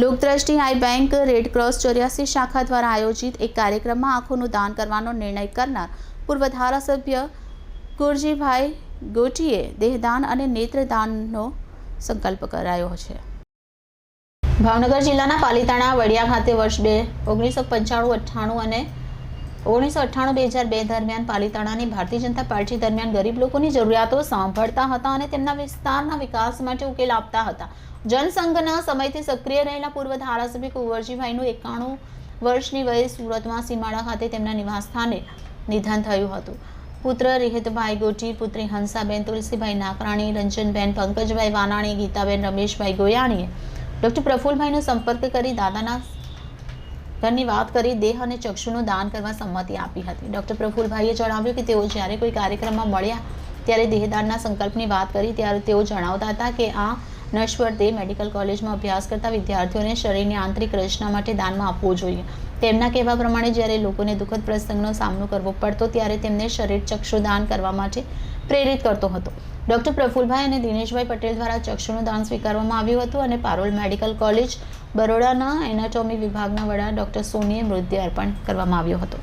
લોકદ્રષ્ટિ eye bank Red Cross ચોર્યાસી શાખા દ્વારા આયોજિત એક કાર્યક્રમમાં આંખોનું દાન કરવાનો નિર્ણય કરનાર પૂર્વ ધારાસભ્ય કુરજીભાઈ ગોટીએ દેહદાન અને નેત્રદાનનો સંકલ્પ કરાયો છે. ભાવનગર જિલ્લાના પાલીતાણા, વડિયા ખાતે વર્ષ બે ઓગણીસો પંચાણું, અઠ્ઠાણું અને ઓગણીસો અઠ્ઠાણું બે હજાર બે દરમિયાન પાલીતાણાની ભારતીય જનતા પાર્ટી દરમિયાન ગરીબ લોકોની જરૂરિયાતો સાંભળતા હતા અને તેમના વિસ્તારના વિકાસ માટે ઉકેલ આપતા હતા. જનસંઘના સમયથી સક્રિય રહેલા પૂર્વ ધારાસભ્ય કુંવરજીભાઈનું એકાણું વર્ષની વયે સુરતમાં સીમાડા ખાતે તેમના નિવાસસ્થાને નિધન થયું હતું. પુત્ર રિહિતભાઈ ગોટી, પુત્રી હંસાબેન તુલસીભાઈ નાકરાણી, રંજનબેન પંકજભાઈ વાનાણી, ગીતાબેન રમેશભાઈ ગોયાણીએ ડૉક્ટર પ્રફુલભાઈનો સંપર્ક કરી દાદાના ઘરની વાત કરી, દેહ અને ચક્ષુનું દાન કરવા સંમતિ આપી હતી. ડૉક્ટર પ્રફુલભાઈએ જણાવ્યું કે તેઓ જ્યારે કોઈ કાર્યક્રમમાં મળ્યા, ત્યારે દેહદાનના સંકલ્પની વાત કરી, ત્યારે તેઓ જણાવતા હતા કે આ નશ્વર દે મેડિકલ કોલેજમાં અભ્યાસ કરતા વિદ્યાર્થીઓને શરીરની આંતરિક રચના માટે દાનમાં આપવું જોઈએ. તેમના કહેવા પ્રમાણે, જ્યારે લોકોને દુઃખદ પ્રસંગનો સામનો કરવો પડતો, ત્યારે તેમને શરીર ચક્ષુદાન કરવા માટે પ્રેરિત કરતો હતો. ડૉક્ટર પ્રફુલભાઈ અને દિનેશભાઈ પટેલ દ્વારા ચક્ષુનું દાન સ્વીકારવામાં આવ્યું હતું અને પારોલ મેડિકલ કોલેજ બરોડાના એનાટોમી વિભાગના વડા ડૉક્ટર સોનીએ મૃતદેહ અર્પણ કરવામાં આવ્યો હતો.